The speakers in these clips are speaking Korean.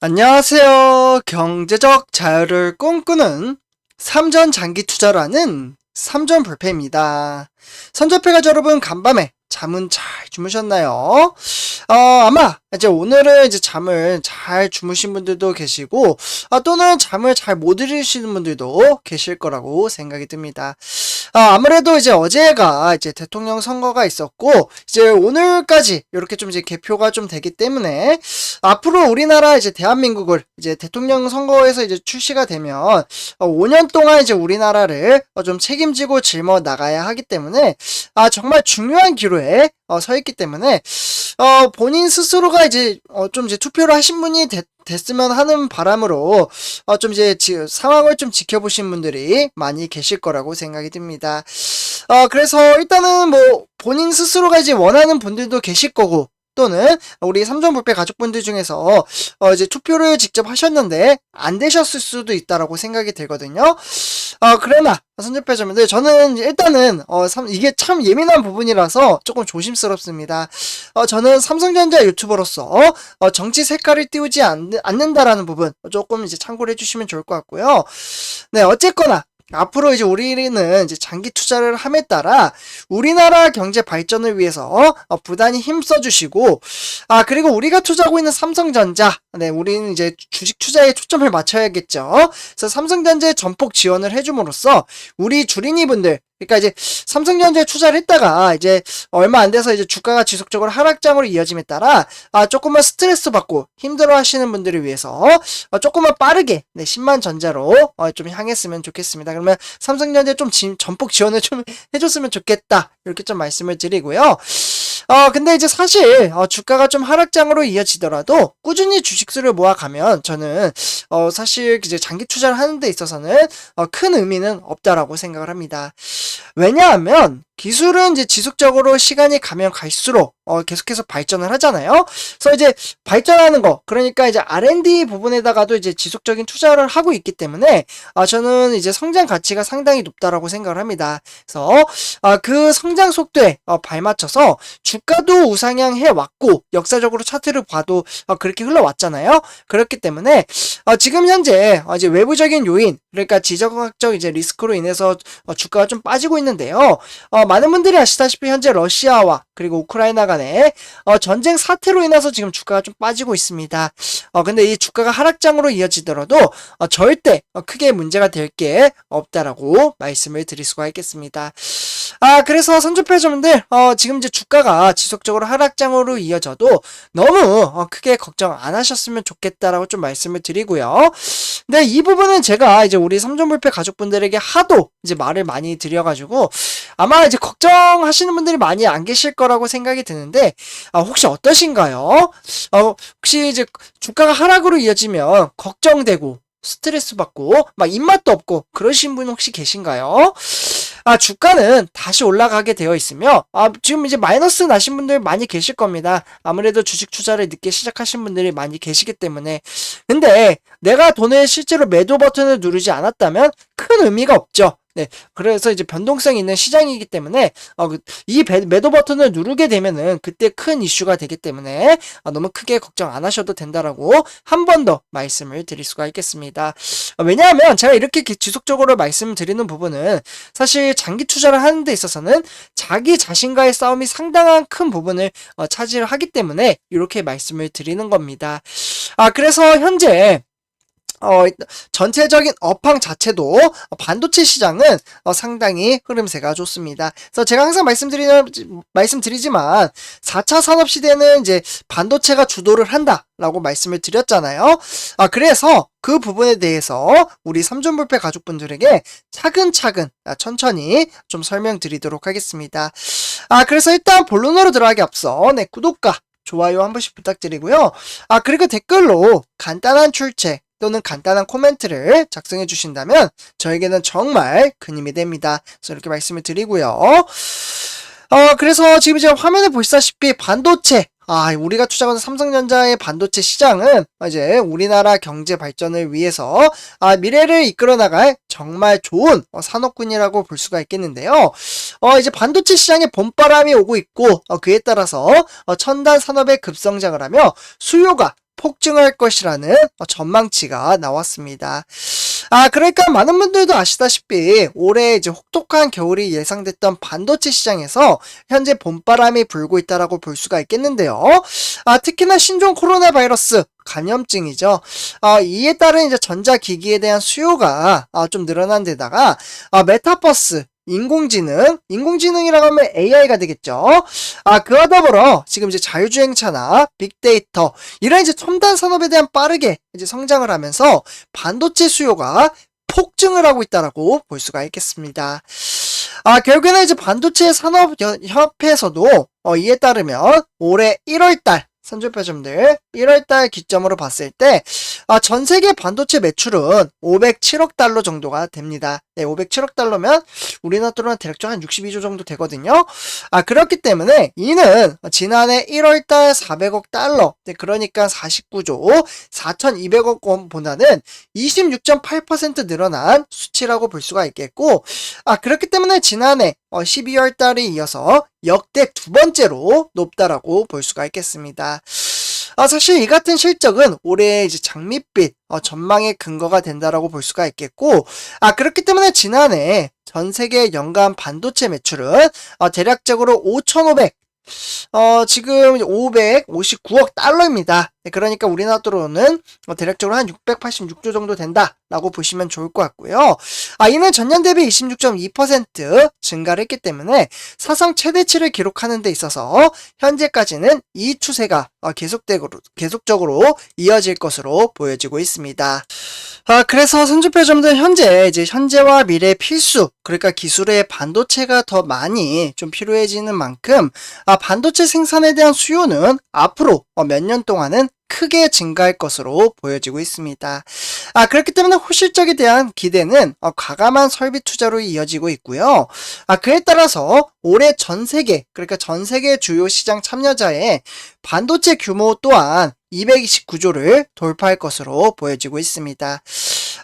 안녕하세요. 경제적 자유를 꿈꾸는 삼전 장기 투자라는 삼전 불패입니다. 선접해가 여러분 간밤에 잠은 잘 주무셨나요? 어, 아마 이제 오늘은 이제 잠을 잘 주무신 분들도 계시고 아, 또는 잠을 잘 못 이루시는 분들도 계실 거라고 생각이 듭니다. 아, 아무래도 이제 어제가 이제 대통령 선거가 있었고 이제 오늘까지 이렇게 좀 이제 개표가 좀 되기 때문에 앞으로 우리나라 이제 대한민국을 이제 대통령 선거에서 이제 출시가 되면 어, 5년 동안 이제 우리나라를 어, 좀 책임지고 짊어 나가야 하기 때문에 아 정말 중요한 기로에 어, 서 있기 때문에 어, 본인 스스로가 이제 어, 좀 이제 투표를 하신 분이 됐, 됐으면 하는 바람으로 어, 좀 이제 지, 상황을 좀 지켜보신 분들이 많이 계실 거라고 생각이 듭니다. 어, 그래서 일단은 뭐 본인 스스로가 이제 원하는 분들도 계실 거고 또는 우리 삼전 불패 가족분들 중에서 어 이제 투표를 직접 하셨는데 안 되셨을 수도 있다라고 생각이 들거든요. 어 그러나 선접해자면들 저는 일단은 어 삼, 이게 참 예민한 부분이라서 조금 조심스럽습니다. 어 저는 삼성전자 유튜버로서 어 정치 색깔을 띄우지 않, 않는다라는 부분 조금 이제 참고를 해주시면 좋을 것 같고요. 네 어쨌거나 앞으로 이제 우리는 이제 장기 투자를 함에 따라 우리나라 경제 발전을 위해서 어, 부단히 힘써 주시고 아 그리고 우리가 투자하고 있는 삼성전자 네 우리는 이제 주식 투자에 초점을 맞춰야겠죠. 그래서 삼성전자에 전폭 지원을 해줌으로써 우리 주린이분들 그러니까 이제 삼성전자에 투자를 했다가 이제 얼마 안 돼서 이제 주가가 지속적으로 하락장으로 이어짐에 따라 아 조금만 스트레스 받고 힘들어 하시는 분들을 위해서 어, 조금만 빠르게 네, 10만 전자로 어, 좀 향했으면 좋겠습니다. 그러면 삼성전자 좀 지, 전폭 지원을 좀 해줬으면 좋겠다 이렇게 좀 말씀을 드리고요. 어 근데 이제 사실 어, 주가가 좀 하락장으로 이어지더라도 꾸준히 주식수를 모아가면 저는 어 사실 이제 장기 투자를 하는 데 있어서는 어, 큰 의미는 없다라고 생각을 합니다. 왜냐하면 기술은 이제 지속적으로 시간이 가면 갈수록 어, 계속해서 발전을 하잖아요. 그래서 이제 발전하는 거, 그러니까 이제 R&D 부분에다가도 이제 지속적인 투자를 하고 있기 때문에 아, 저는 이제 성장 가치가 상당히 높다라고 생각을 합니다. 그래서 아, 그 성장 속도에 어, 발맞춰서 주가도 우상향 해 왔고 역사적으로 차트를 봐도 어, 그렇게 흘러왔잖아요. 그렇기 때문에 어, 지금 현재 어, 이제 외부적인 요인, 그러니까 지정학적 이제 리스크로 인해서 어, 주가가 좀 빠지고 있는데요. 어, 많은 분들이 아시다시피 현재 러시아와 그리고 우크라이나 간의 어, 전쟁 사태로 인해서 지금 주가가 좀 빠지고 있습니다. 어, 근데 이 주가가 하락장으로 이어지더라도 어, 절대 어, 크게 문제가 될 게 없다라고 말씀을 드릴 수가 있겠습니다. 아, 그래서 선주표점들 어, 지금 이제 주가가 지속적으로 하락장으로 이어져도 너무 어, 크게 걱정 안 하셨으면 좋겠다라고 좀 말씀을 드리고요. 근데 이 부분은 제가 이제 우리 삼전불패 가족분들에게 하도 이제 말을 많이 드려가지고 아마 이제 걱정하시는 분들이 많이 안 계실 거라고 생각이 드는데 아, 혹시 어떠신가요? 어, 혹시 이제 주가가 하락으로 이어지면 걱정되고 스트레스 받고 막 입맛도 없고 그러신 분 혹시 계신가요? 아, 주가는 다시 올라가게 되어 있으며, 아, 지금 이제 마이너스 나신 분들 많이 계실 겁니다. 아무래도 주식 투자를 늦게 시작하신 분들이 많이 계시기 때문에. 근데 내가 돈을 실제로 매도 버튼을 누르지 않았다면 큰 의미가 없죠. 네, 그래서 이제 변동성 있는 시장이기 때문에 어, 그, 이 배, 매도 버튼을 누르게 되면은 그때 큰 이슈가 되기 때문에 어, 너무 크게 걱정 안 하셔도 된다라고 한 번 더 말씀을 드릴 수가 있겠습니다. 어, 왜냐하면 제가 이렇게 지속적으로 말씀드리는 부분은 사실 장기 투자를 하는 데 있어서는 자기 자신과의 싸움이 상당한 큰 부분을 어, 차지하기 때문에 이렇게 말씀을 드리는 겁니다. 아 그래서 현재 어, 전체적인 업황 자체도 반도체 시장은 어, 상당히 흐름세가 좋습니다. 그래서 제가 항상 말씀드리는, 말씀드리지만 4차 산업 시대는 이제 반도체가 주도를 한다라고 말씀을 드렸잖아요. 아, 그래서 그 부분에 대해서 우리 삼존불패 가족분들에게 차근차근 아, 천천히 좀 설명드리도록 하겠습니다. 아, 그래서 일단 본론으로 들어가기 앞서 네, 구독과 좋아요 한 번씩 부탁드리고요. 아, 그리고 댓글로 간단한 출첵, 또는 간단한 코멘트를 작성해 주신다면 저에게는 정말 큰 힘이 됩니다. 그래서 이렇게 말씀을 드리고요. 어, 그래서 지금 이제 화면에 보시다시피 반도체, 아, 우리가 투자하는 삼성전자의 반도체 시장은 이제 우리나라 경제 발전을 위해서 아, 미래를 이끌어 나갈 정말 좋은 어, 산업군이라고 볼 수가 있겠는데요. 어, 이제 반도체 시장에 봄바람이 오고 있고 어, 그에 따라서 어, 첨단 산업의 급성장을 하며 수요가 폭증할 것이라는 어, 전망치가 나왔습니다. 아, 그러니까 많은 분들도 아시다시피 올해 이제 혹독한 겨울이 예상됐던 반도체 시장에서 현재 봄바람이 불고 있다라고 볼 수가 있겠는데요. 아, 특히나 신종 코로나 바이러스 감염증이죠. 아, 이에 따른 이제 전자기기에 대한 수요가 아, 좀 늘어난 데다가 아, 메타버스 인공지능, 인공지능이라고 하면 AI가 되겠죠. 아, 그와 더불어 지금 이제 자율주행차나 빅데이터, 이런 이제 첨단 산업에 대한 빠르게 이제 성장을 하면서 반도체 수요가 폭증을 하고 있다라고 볼 수가 있겠습니다. 아, 결국에는 이제 반도체 산업협회에서도 어, 이에 따르면 올해 1월달 선조표점들 1월달 기점으로 봤을 때, 아, 전 세계 반도체 매출은 507억 달러 정도가 됩니다. 네, 507억 달러면 우리나라 돈으로 대략 한 62조 정도 되거든요. 아, 그렇기 때문에 이는 지난해 1월달 400억 달러, 네, 그러니까 49조 4,200억 원보다는 26.8% 늘어난 수치라고 볼 수가 있겠고, 아, 그렇기 때문에 지난해 12월 달에 이어서 역대 두 번째로 높다라고 볼 수가 있겠습니다. 아, 사실 이 같은 실적은 올해 이제 장밋빛 어, 전망의 근거가 된다라고 볼 수가 있겠고, 아, 그렇기 때문에 지난해 전 세계 연간 반도체 매출은 어, 대략적으로 5,500, 어, 지금 559억 달러입니다. 네, 그러니까 우리나라 돈으로는 어, 대략적으로 한 686조 정도 된다라고 보시면 좋을 것 같고요. 아, 이는 전년 대비 26.2% 증가를 했기 때문에 사상 최대치를 기록하는 데 있어서 현재까지는 이 추세가 어, 계속되고, 계속적으로 이어질 것으로 보여지고 있습니다. 아, 그래서 선주표점들 현재 이제 현재와 미래 필수 그러니까 기술의 반도체가 더 많이 좀 필요해지는 만큼 아, 반도체 생산에 대한 수요는 앞으로 어, 몇년 동안은 크게 증가할 것으로 보여지고 있습니다. 아, 그렇기 때문에 호실적에 대한 기대는 어, 과감한 설비 투자로 이어지고 있고요. 아, 그에 따라서 올해 전 세계, 그러니까 전 세계 주요 시장 참여자의 반도체 규모 또한 229조를 돌파할 것으로 보여지고 있습니다.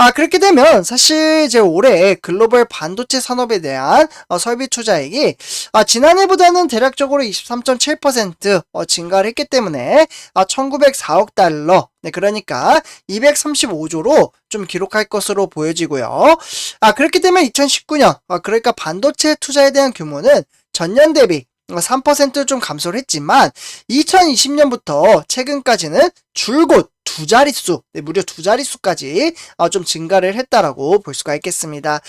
아, 그렇게 되면 사실 이제 올해 글로벌 반도체 산업에 대한 어, 설비 투자액이 아, 지난해보다는 대략적으로 23.7% 어, 증가를 했기 때문에 아, 1904억 달러 네, 그러니까 235조로 좀 기록할 것으로 보여지고요. 아, 그렇기 때문에 2019년, 아, 그러니까 반도체 투자에 대한 규모는 전년 대비 3%좀 감소를 했지만 2020년부터 최근까지는 줄곧 두 자릿수, 네, 무려 두 자릿수까지 어, 좀 증가를 했다라고 볼 수가 있겠습니다.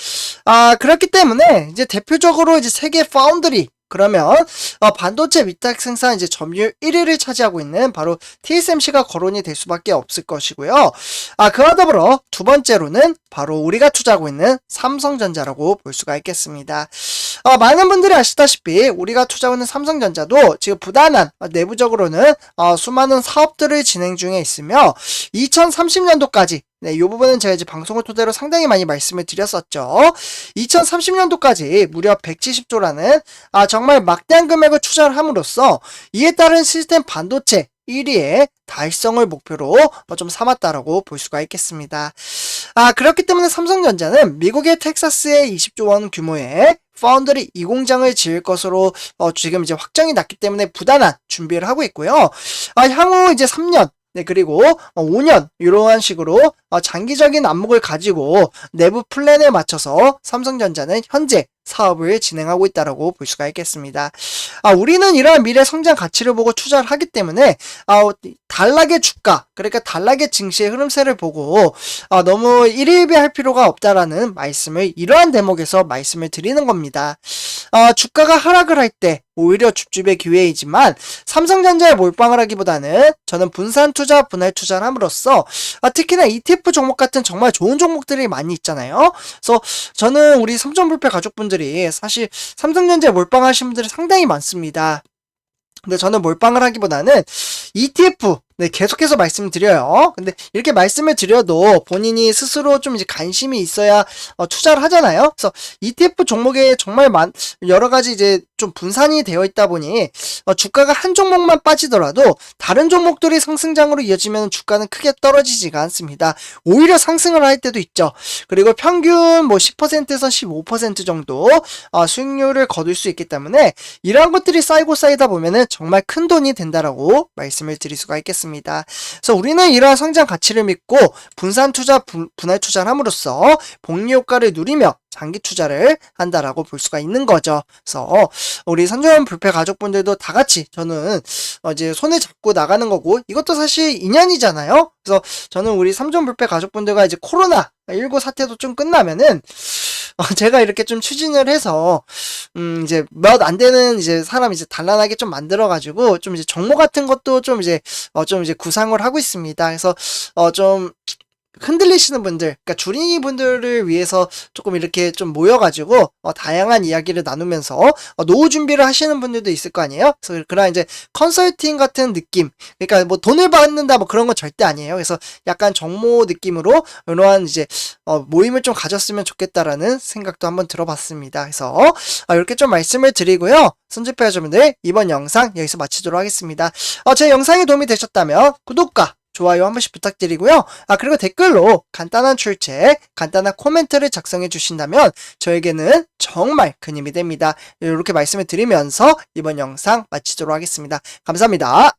아, 그렇기 때문에 이제 대표적으로 이제 세계 파운드리 그러면 어, 반도체 위탁 생산 이제 점유율 1위를 차지하고 있는 바로 TSMC가 거론이 될 수밖에 없을 것이고요. 아 그와 더불어 두 번째로는 바로 우리가 투자하고 있는 삼성전자라고 볼 수가 있겠습니다. 어, 많은 분들이 아시다시피 우리가 투자하고 있는 삼성전자도 지금 부단한 어, 내부적으로는 어, 수많은 사업들을 진행 중에 있으며 2030년도까지 네, 이 부분은 제가 이제 방송을 토대로 상당히 많이 말씀을 드렸었죠. 2030년도까지 무려 170조라는 아 정말 막대한 금액을 투자를 함으로써 이에 따른 시스템 반도체 1위의 달성을 목표로 좀 삼았다라고 볼 수가 있겠습니다. 아 그렇기 때문에 삼성전자는 미국의 텍사스의 20조 원 규모의 파운드리 2공장을 지을 것으로 어, 지금 이제 확정이 났기 때문에 부단한 준비를 하고 있고요. 아, 향후 이제 3년 네, 그리고 5년 어, 이러한 식으로 어, 장기적인 안목을 가지고 내부 플랜에 맞춰서 삼성전자는 현재 사업을 진행하고 있다라고 볼 수가 있겠습니다. 아, 우리는 이러한 미래 성장 가치를 보고 투자를 하기 때문에 아, 단락의 주가, 그러니까 단락의 증시의 흐름세를 보고 아, 너무 일일비 할 필요가 없다라는 말씀을 이러한 대목에서 말씀을 드리는 겁니다. 아, 주가가 하락을 할 때 오히려 줍줍의 기회이지만 삼성전자에 몰빵을 하기보다는 저는 분산 투자, 분할 투자를 함으로써 아, 특히나 ETF 종목 같은 정말 좋은 종목들이 많이 있잖아요. 그래서 저는 우리 삼성불패 가족분들이 사실 삼성전자에 몰빵하신 분들이 상당히 많습니다. 근데 저는 몰빵을 하기보다는 ETF 네, 계속해서 말씀드려요. 근데 이렇게 말씀을 드려도 본인이 스스로 좀 이제 관심이 있어야 어, 투자를 하잖아요. 그래서 ETF 종목에 정말 많, 여러 가지 이제 좀 분산이 되어 있다 보니 어, 주가가 한 종목만 빠지더라도 다른 종목들이 상승장으로 이어지면 주가는 크게 떨어지지가 않습니다. 오히려 상승을 할 때도 있죠. 그리고 평균 뭐 10%에서 15% 정도 어, 수익률을 거둘 수 있기 때문에 이러한 것들이 쌓이고 쌓이다 보면은 정말 큰 돈이 된다라고 말씀을 드릴 수가 있겠습니다. 그래서 우리는 이러한 성장 가치를 믿고 분산 투자, 분, 분할 투자를 함으로써 복리 효과를 누리며 장기 투자를 한다라고 볼 수가 있는 거죠. 그래서 우리 선조원 불패 가족분들도 다 같이 저는 어, 이제 손을 잡고 나가는 거고 이것도 사실 인연이잖아요. 그래서 저는 우리 삼전 불패 가족분들과 이제 코로나 19 사태도 좀 끝나면은 어, 제가 이렇게 좀 추진을 해서 음 이제 몇 안 되는 이제 사람 이제 단란하게 좀 만들어 가지고 좀 이제 정모 같은 것도 좀 이제 어 좀 이제 구상을 하고 있습니다. 그래서 어좀 흔들리시는 분들, 그러니까 주린이 분들을 위해서 조금 이렇게 좀 모여가지고 어, 다양한 이야기를 나누면서 어, 노후 준비를 하시는 분들도 있을 거 아니에요. 그래서 그런 이제 컨설팅 같은 느낌, 그러니까 뭐 돈을 받는다 뭐 그런 건 절대 아니에요. 그래서 약간 정모 느낌으로 이러한 이제 어, 모임을 좀 가졌으면 좋겠다라는 생각도 한번 들어봤습니다. 그래서 어, 이렇게 좀 말씀을 드리고요. 선집회 여러분들 이번 영상 여기서 마치도록 하겠습니다. 어, 제 영상이 도움이 되셨다면 구독과 좋아요 한 번씩 부탁드리고요. 아, 그리고 댓글로 간단한 출첵, 간단한 코멘트를 작성해 주신다면 저에게는 정말 큰 힘이 됩니다. 이렇게 말씀을 드리면서 이번 영상 마치도록 하겠습니다. 감사합니다.